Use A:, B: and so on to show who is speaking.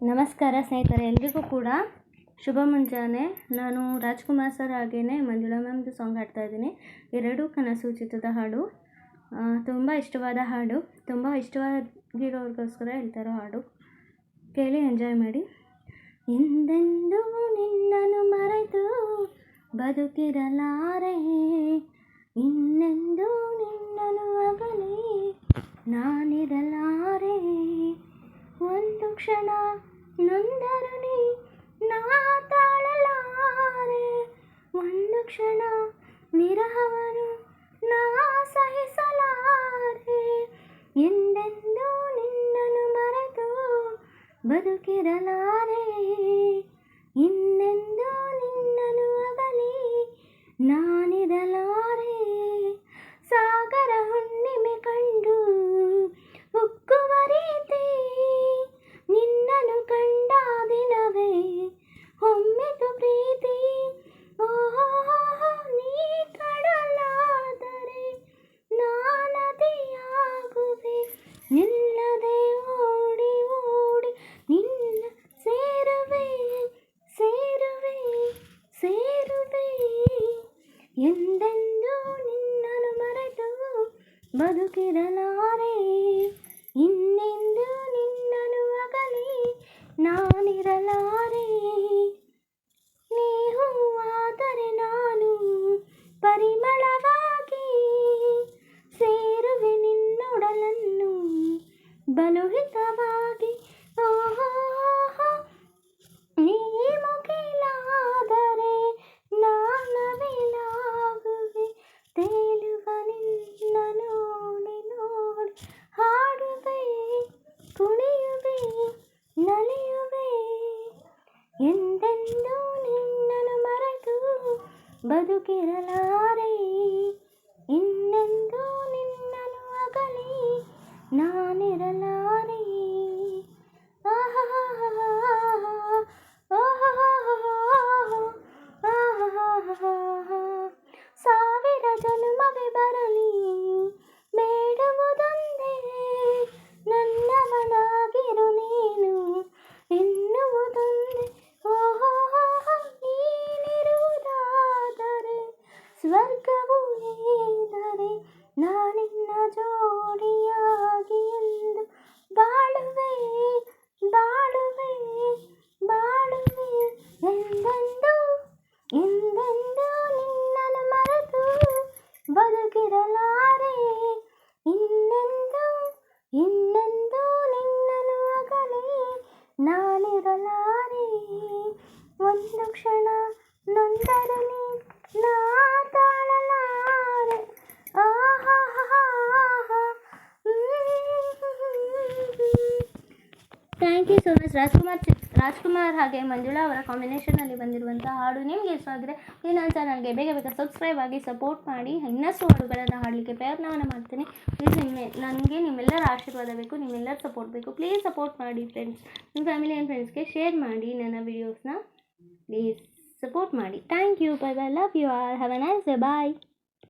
A: ನಮಸ್ಕಾರ ಸ್ನೇಹಿತರೆ, ಎಲ್ರಿಗೂ ಕೂಡ ಶುಭ ಮುಂಜಾನೆ. ನಾನು ರಾಜ್ಕುಮಾರ್ ಸರ್ ಹಾಗೆಯೇ ಮಂಜುಳಾ ಮ್ಯಾಮ್ದು ಸಾಂಗ್ ಹಾಡ್ತಾ ಇದ್ದೀನಿ. ಎರಡು ಕನಸು ಚಿತ್ರದ ಹಾಡು. ತುಂಬ ಇಷ್ಟವಾದ ಹಾಡು. ತುಂಬ ಇಷ್ಟವಾಗಿರೋರಿಗೋಸ್ಕರ ಹೇಳ್ತಾರೋ ಹಾಡು. ಕೇಳಿ ಎಂಜಾಯ್ ಮಾಡಿ. ಎಂದೆಂದೂ ನಿನ್ನನ್ನು ಮರೆತು ಬದುಕಿರಲಾರೆ. ಇನ್ನೆಂದೂ ನಿನ್ನನ್ನು ಅಗಲಿ ನಾನಿರಲಾರೆ. ಒಂದು ಕ್ಷಣ ನೊಂದರು ನೀ ನಾ ತಾಳಲಾರೆ ಒಂದು ಕ್ಷಣ ನಿರಹವನು ನಾ ಸಹಿಸಲಾರೆ ಎಂದೆಂದೂ ನಿನ್ನನ್ನು ಮರೆತು ಬದುಕಿರಲಾರೆ. ಎಂದೆಂದೂ ನಿನ್ನನ್ನು ಮರೆತು ಬದುಕಿರಲಾರೆ. ಇನ್ನೆಂದೂ ನಿನ್ನನ್ನು ಅಗಲಿ ನಾನಿರಲಾರೆ. ನೀ ನಾನು ಪರಿಮಳವಾಗಿ ಸೇರುವೆ ನಿನ್ನೊಡಲನ್ನು. ಬಲು ಎಂದೆಂದೂ ನಿನ್ನನ್ನು ಮರೆತು ಬದುಕಿರಲಾರೆ ಇನ್ನೆಂದೂ ಸ್ವರ್ಗವು ಏದರೆ ನಾನಿನ್ನ ಜೋಡಿಯಾಗಿ ಎಂದು ಬಾಳುವೆ ಬಾಳುವೆ ಬಾಳುವೆ ಎಂದೆಂದೂ, ಎಂದೆಂದು ನಿನ್ನನ್ನು ಮರೆತು ಬದುಕಿರಲಾರೆ. ಇನ್ನೆಂದೂ ಇನ್ನೆಂದೂ ನಿನ್ನನ್ನು ಅಗಲಿ ನಾನಿರಲಾರೆ. ಒಂದು ಕ್ಷಣ ನೊಂದರು ನೀ ನಾ ತಾಳಲಾರೆ ಆಹಾ thank you so much. Rajkumar ಚಿತ್ ರಾಜ್ಕುಮಾರ್ ಹಾಗೆ ಮಂಜುಳಾ ಅವರ ಕಾಂಬಿನೇಷನಲ್ಲಿ ಬಂದಿರುವಂಥ ಹಾಡು ನಿಮಗೆ ಇಷ್ಟ ಆದರೆ ನನ್ನ ಚಾನಲ್ಗೆ ಬೇಗ ಬೇಗ ಸಬ್ಸ್ಕ್ರೈಬ್ ಆಗಿ ಸಪೋರ್ಟ್ ಮಾಡಿ. ಇನ್ನಷ್ಟು ಹಾಡುಗಳನ್ನು ಹಾಡಲಿಕ್ಕೆ ಪ್ರಯತ್ನವನ್ನು ಮಾಡ್ತೀನಿ. ಪ್ಲೀಸ್ ನಿಮ್ಮ ನನಗೆ ನಿಮ್ಮೆಲ್ಲರ ಆಶೀರ್ವಾದ ಬೇಕು, ನಿಮ್ಮೆಲ್ಲರ ಸಪೋರ್ಟ್ ಬೇಕು. ಪ್ಲೀಸ್ ಸಪೋರ್ಟ್ ಮಾಡಿ ಫ್ರೆಂಡ್ಸ್ ನಿಮ್ಮ ಫ್ಯಾಮಿಲಿ ಆ್ಯಂಡ್ ಫ್ರೆಂಡ್ಸ್ಗೆ ಶೇರ್ ಮಾಡಿ ನನ್ನ ವೀಡಿಯೋಸ್ನ ಪ್ಲೀಸ್ ಸಪೋರ್ಟ್ ಮಾಡಿ. Thank you bye bye love you or have a nice bye